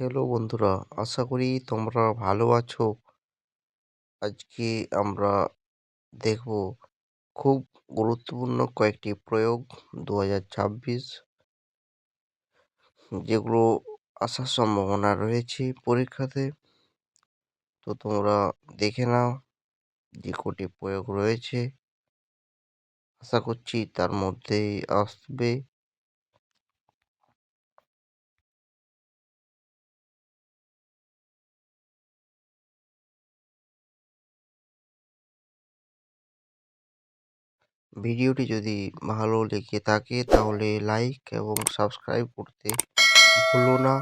Hello বন্ধুরা, আশা করি তোমরা ভালো আছো। আজকে আমরা দেখব খুব গুরুত্বপূর্ণ কয়েকটি প্রয়োগ দু হাজার ছাব্বিশ, যেগুলো আসার সম্ভাবনা রয়েছে পরীক্ষাতে। তো তোমরা দেখে নাও যে কটি প্রয়োগ রয়েছে। আশা করছি তার মধ্যেই আসবে। ভিডিওটি যদি ভালো লেগে থাকে তাহলে লাইক এবং সাবস্ক্রাইব করতে ভুলো না।